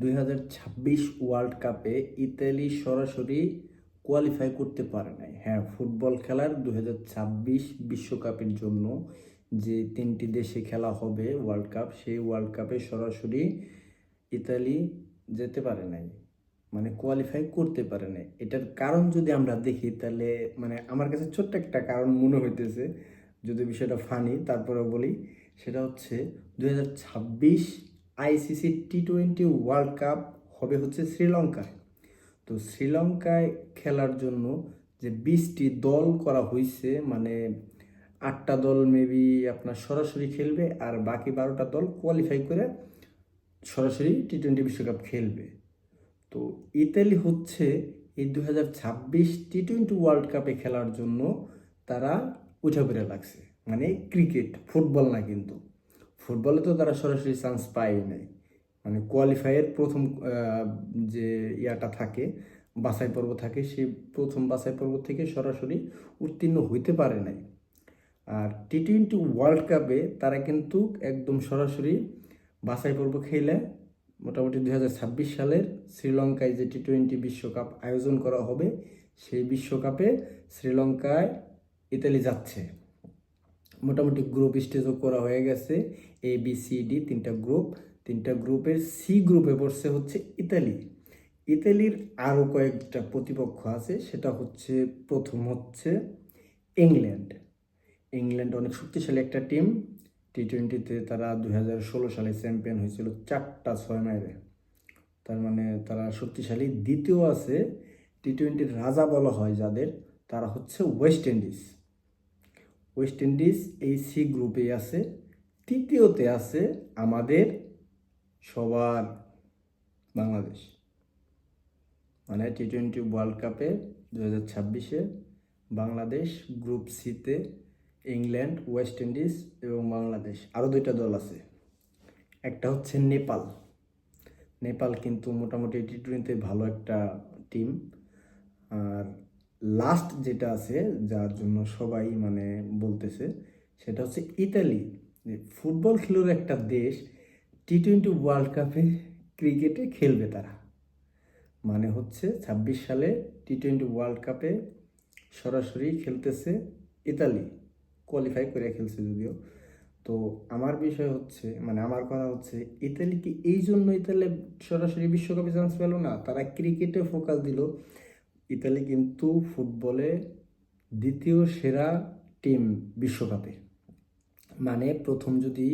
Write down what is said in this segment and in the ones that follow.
দুই হাজার ছাব্বিশ ওয়ার্ল্ড কাপে ইতালি সরাসরি কোয়ালিফাই করতে পারে নাই। হ্যাঁ ফুটবল খেলার দুই বিশ্বকাপের জন্য যে তিনটি দেশে খেলা হবে ওয়ার্ল্ড কাপ সেই ওয়ার্ল্ড কাপে সরাসরি ইতালি যেতে পারে নাই মানে কোয়ালিফাই করতে পারে নাই। এটার কারণ যদি আমরা দেখি, তাহলে মানে আমার কাছে ছোট্ট একটা কারণ মনে হইতেছে, যদি বিষয়টা ফানি তারপরে বলি, সেটা হচ্ছে দুই হাজার ছাব্বিশ ICC T twenty world cup হবে হচ্ছে শ্রীলঙ্কায়। তো শ্রীলঙ্কায় খেলার জন্য যে বিশটি দল করা হয়েছে মানে আটটা দল মেবি আপনার সরাসরি খেলবে আর বাকি বারোটা দল কোয়ালিফাই করে সরাসরি টি টোয়েন্টি বিশ্বকাপ খেলবে। তো ইতালি হচ্ছে এই দু হাজার ছাব্বিশ টি টোয়েন্টি ওয়ার্ল্ড কাপে খেলার জন্য তারা উঠে পড়ে লাগছে। মানে ক্রিকেট ফুটবল না কিন্তু। ফুটবলে তো তারা সরাসরি চান্স পায় নাই। মানে কোয়ালিফাইয়ের প্রথম যে ইয়াটা থাকে, বাছাই পর্ব থাকে, সেই প্রথম বাছাই পর্ব থেকে সরাসরি উত্তীর্ণ হইতে পারে নাই। আর টি টোয়েন্টি ওয়ার্ল্ড কাপে তারা কিন্তু একদম সরাসরি বাছাই পর্ব খেলে। মোটামুটি দু হাজার ছাব্বিশ সালের শ্রীলঙ্কায় যে টি টোয়েন্টি বিশ্বকাপ আয়োজন করা হবে, সেই বিশ্বকাপে শ্রীলঙ্কায় ইতালি যাচ্ছে। মোটামুটি গ্রুপ স্টেজও করা হয়ে গেছে। এ বি সি ডি তিনটা গ্রুপ তিনটা গ্রুপের সি গ্রুপে পড়ছে হচ্ছে ইতালি। ইতালির আরও কয়েকটা প্রতিপক্ষ আছে, সেটা হচ্ছে প্রথম হচ্ছে ইংল্যান্ড। ইংল্যান্ড অনেক শক্তিশালী একটা টিম টি টোয়েন্টিতে তারা দুই হাজার ষোলো সালে চ্যাম্পিয়ন হয়েছিল চারটা ছয় মাইলে তার মানে তারা শক্তিশালী। দ্বিতীয় আছে টি টোয়েন্টির রাজা বলা হয় যাদের, তারা হচ্ছে ওয়েস্ট ইন্ডিজ ওয়েস্ট ইন্ডিজ এই সি গ্রুপে আছে। তৃতীয়তে আছে আমাদের সবার বাংলাদেশ। মানে টি টোয়েন্টি ওয়ার্ল্ড কাপে দু হাজার ছাব্বিশে বাংলাদেশ গ্রুপ সিতে ইংল্যান্ড ওয়েস্ট ইন্ডিজ এবং বাংলাদেশ আরও দুইটা দল আছে। একটা হচ্ছে নেপাল। নেপাল কিন্তু মোটামুটি টি টোয়েন্টিতে ভালো একটা টিম আর লাস্ট যেটা আছে, যার জন্য সবাই মানে বলতেছে, সেটা হচ্ছে ইতালি। ফুটবল খেলোর একটা দেশ টি টোয়েন্টি ওয়ার্ল্ড কাপে ক্রিকেটে খেলবে তারা। মানে হচ্ছে ছাব্বিশ সালে টি টোয়েন্টি ওয়ার্ল্ড কাপে সরাসরি খেলতেছে ইতালি। কোয়ালিফাই করে খেলছে যদিও। তো আমার বিষয় হচ্ছে মানে আমার কথা হচ্ছে, ইতালি কি এই জন্য ইতালি সরাসরি বিশ্বকাপে চান্স পেল না? তারা ক্রিকেটে ফোকাস দিল। ইতালি কিন্তু ফুটবলে দ্বিতীয় সেরা টিম বিশ্বকাপে। মানে প্রথম যদি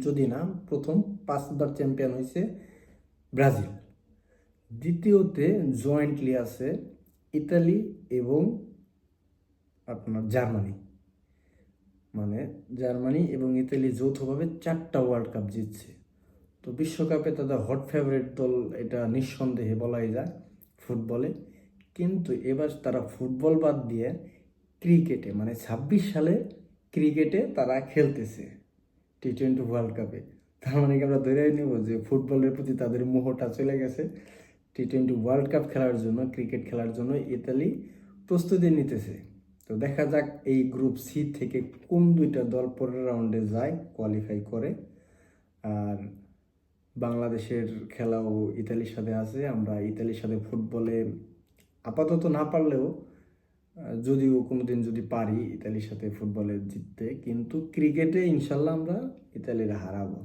যদি না, প্রথম পাঁচবার চ্যাম্পিয়ন হয়েছে ব্রাজিল। দ্বিতীয়তে জয়েন্টলি আছে ইতালি এবং আপনার জার্মানি। মানে জার্মানি এবং ইতালি যৌথভাবে চারটা ওয়ার্ল্ড কাপ জিতছে। তো বিশ্বকাপে তাদের হট ফেভারিট দল, এটা নিঃসন্দেহে বলাই যায় ফুটবলে। কিন্তু এবার তারা ফুটবল বাদ দিয়ে ক্রিকেটে মানে ছাব্বিশ সালে ক্রিকেটে তারা খেলতেছে টি টোয়েন্টি ওয়ার্ল্ড কাপে তার মানে কি আমরা ধরে নেব যে ফুটবলের প্রতি তাদের মোহটা চলে গেছে। টি টোয়েন্টি ওয়ার্ল্ড কাপ খেলার জন্য, ক্রিকেট খেলার জন্য ইতালি প্রস্তুতি নিতেছে। তো দেখা যাক এই গ্রুপ সি থেকে কোন দুইটা দল পরের রাউন্ডে যায় কোয়ালিফাই করে। আর বাংলাদেশের খেলাও ইতালির সাথে আছে, আমরা ইতালির সাথে ফুটবলে আপাতত না পারলেও যদিও কোনোদিন যদি পারি ইতালির সাথে ফুটবলে জিততে, কিন্তু ক্রিকেটে ইনশাল্লাহ আমরা ইতালির হারাবো।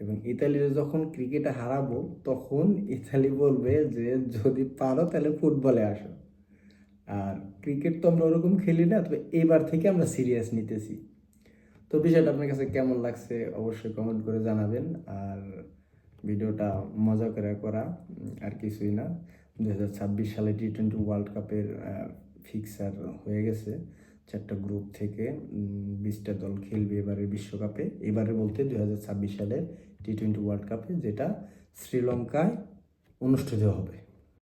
এবং ইতালির যখন ক্রিকেটে হারাবো, তখন ইতালি বলবে যে, যদি পারো তাহলে ফুটবলে আসো। আর ক্রিকেট তো আমরা ওরকম খেলি না, তবে এবার থেকে আমরা সিরিয়াস নিতেছি। তো বিষয়টা আপনার কাছে কেমন লাগছে অবশ্যই কমেন্ট করে জানাবেন। আর ভিডিওটা মজা করে করা আর কিছুই না। দু হাজার ছাব্বিশ সালে টি টোয়েন্টি ওয়ার্ল্ড কাপের ফিক্সার হয়ে গেছে। চারটা গ্রুপ থেকে বিশটা দল খেলবে এবারের বিশ্বকাপে। এবারে বলতে দু হাজার ছাব্বিশ সালের টি টোয়েন্টি ওয়ার্ল্ড কাপে যেটা শ্রীলঙ্কায় অনুষ্ঠিত হবে।